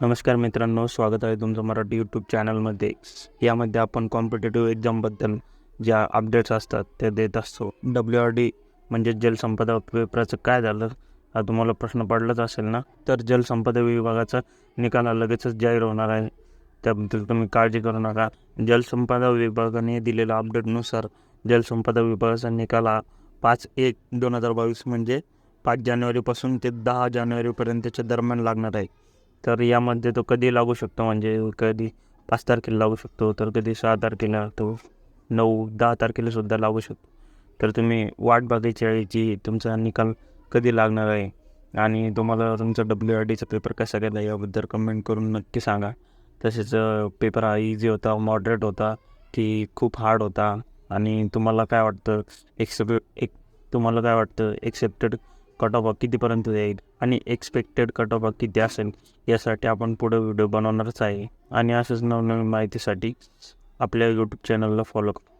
नमस्कार मित्रांनो स्वागत आहे तुमचं मराठी यूट्यूब चॅनलमध्ये यामध्ये आपण कॉम्पिटेटिव्ह एक्झामबद्दल ज्या अपडेट्स असतात ते देत असतो. डब्ल्यू आर डी म्हणजे जलसंपदा पेपराचं काय झालं? हा तुम्हाला प्रश्न पडलाच असेल ना? तर जलसंपदा विभागाचा निकाल लगेचच जाहीर होणार आहे. त्याबद्दल तुम्ही काळजी करू नका. जलसंपदा विभागाने दिलेल्या अपडेटनुसार जलसंपदा विभागाचा निकाल हा पाच एक दोन हजार बावीस म्हणजे पाच जानेवारीपासून ते दहा जानेवारीपर्यंतच्या दरम्यान लागणार आहे. तर यामध्ये तो कधी लागू शकतो? म्हणजे कधी पाच तारखेला लागू शकतो? तर कधी सहा तारखेला तो नऊ दहा तारखेला सुद्धा लागू शकतो. तर तुम्ही वाट बघायची आहे तुमचा निकाल कधी लागणार आहे? आणि तुम्हाला तुमचा डब्ल्यू आर डीचा पेपर कसा गेला याबद्दल कमेंट करून नक्की सांगा. तसेच पेपर हा इझी होता मॉडरेट होता की खूप हार्ड होता. आणि तुम्हाला काय वाटतं? एक्सेप्ट एक तुम्हाला काय वाटतं? एक्सेप्टेड कट ऑफ कितीपर्यंत जाईल आणि एक्सपेक्टेड कट ऑफ किती असेल यासाठी आपण पुढे व्हिडिओ बनवणारच आहे. आणि असंच नवनवीन माहितीसाठी आपल्या यूट्यूब चॅनलला फॉलो करा.